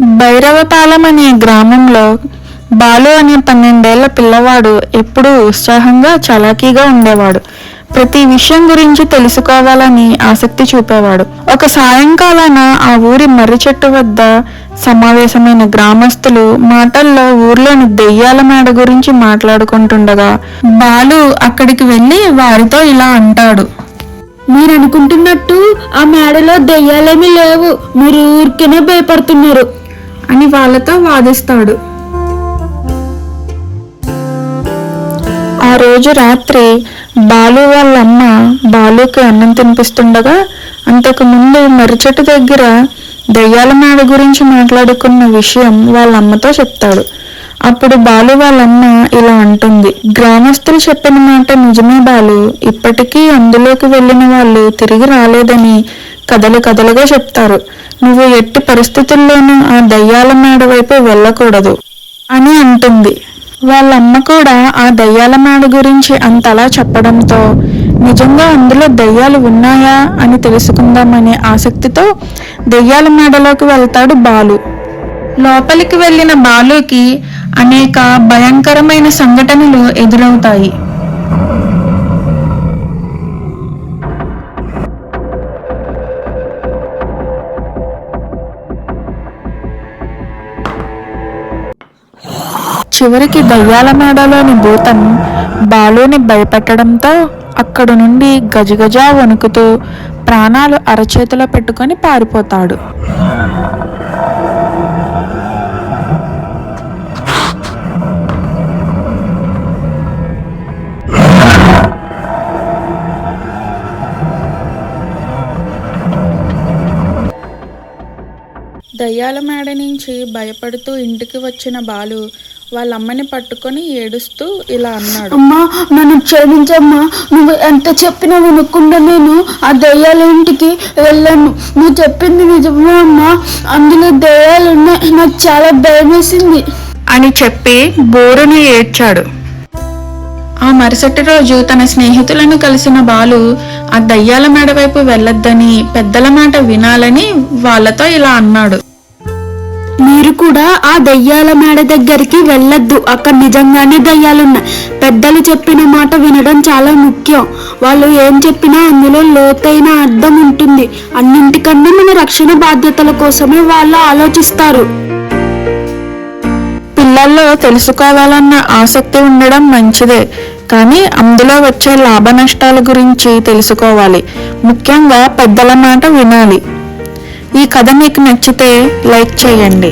భైరవపాలెం అనే గ్రామంలో బాలు అనే పన్నెండేళ్ళ పిల్లవాడు ఎప్పుడూ ఉత్సాహంగా చలాకీగా ఉండేవాడు. ప్రతి విషయం గురించి తెలుసుకోవాలని ఆసక్తి చూపేవాడు. ఒక సాయంకాలాన ఆ ఊరి మర్రి చెట్టు వద్ద సమావేశమైన గ్రామస్తులు మాటల్లో ఊర్లోని దెయ్యాల మేడ గురించి మాట్లాడుకుంటుండగా బాలు అక్కడికి వెళ్ళి వారితో ఇలా అంటాడు. మీరు అనుకుంటున్నట్టు ఆ మేడలో దెయ్యాలేమీ లేవు. మీరు ఊరికేనే భయపడుతున్నారు. అని వాళ్ళతో వాదిస్తాడు. ఆ రోజు రాత్రి బాలు వాళ్ళ అమ్మ బాలుకి అన్నం తినిపిస్తుండగా అంతకు ముందు మర్రిచెట్టు దగ్గర దెయ్యాల మేడ గురించి మాట్లాడుకున్న విషయం వాళ్ళ అమ్మతో చెప్తాడు. అప్పుడు బాలు వాళ్ళమ్మ ఇలా అంటుంది. గ్రామస్తులు చెప్పిన మాట నిజమే బాలు. ఇప్పటికీ అందులోకి వెళ్ళిన వాళ్ళు తిరిగి రాలేదని కథలు కథలుగా చెప్తారు. నువ్వు ఎట్టి పరిస్థితుల్లోనూ ఆ దయ్యాల మేడ వైపు వెళ్ళకూడదు అని అంటుంది. వాళ్ళ అమ్మ కూడా ఆ దయ్యాల మేడ గురించి అంతలా చెప్పడంతో నిజంగా అందులో దయ్యాలు ఉన్నాయా? అని తెలుసుకుందామనే ఆసక్తితో దయ్యాల మేడలోకి వెళ్తాడు బాలు. లోపలికి వెళ్ళిన బాలుకి అనేక భయంకరమైన సంఘటనలు ఎదురవుతాయి. చివరికి దయ్యాల మేడలోని భూతం బాలుని భయపెట్టడంతో అక్కడి నుండి గజగజా వణుకుతూ ప్రాణాలు అరచేతిలో పెట్టుకొని పారిపోతాడు. దయ్యాల మేడ నుంచి భయపడుతూ ఇంటికి వచ్చిన బాలు వాళ్ళ అమ్మని పట్టుకొని ఏడుస్తూ ఇలా అన్నాడు. అమ్మా నన్ను క్షమించమ్మా. నువ్వు ఎంత చెప్పినా వినకుండా నేను ఆ దెయ్యాల ఇంటికి వెళ్ళాను. నువ్వు చెప్పింది నిజమే అమ్మా. అందులో దెయ్యాలు ఉన్నాయి. నాకు చాలా భయం వేసింది. అని చెప్పి బోరుని ఏడ్చాడు. ఆ మరుసటి రోజు తన స్నేహితులను కలిసిన బాలు ఆ దయ్యాల మేడ వైపు వెళ్ళొద్దని పెద్దల మాట వినాలని వాళ్ళతో ఇలా అన్నాడు. మీరు కూడా ఆ దయ్యాల మేడ దగ్గరికి వెళ్ళొద్దు. అక్కడ నిజంగానే దయ్యాలున్నాయి పెద్దలు చెప్పిన మాట వినడం చాలా ముఖ్యం. వాళ్ళు ఏం చెప్పినా అందులో లోతైన అర్థం ఉంటుంది. అన్నింటికన్నా మన రక్షణ బాధ్యతల కోసమే వాళ్ళు ఆలోచిస్తారు. పిల్లల్లో తెలుసుకోవాలన్న ఆసక్తి ఉండడం మంచిదే. కానీ అందులో వచ్చే లాభ నష్టాల గురించి తెలుసుకోవాలి. ముఖ్యంగా పెద్దల మాట వినాలి. ఈ కథ మీకు నచ్చితే లైక్ చేయండి.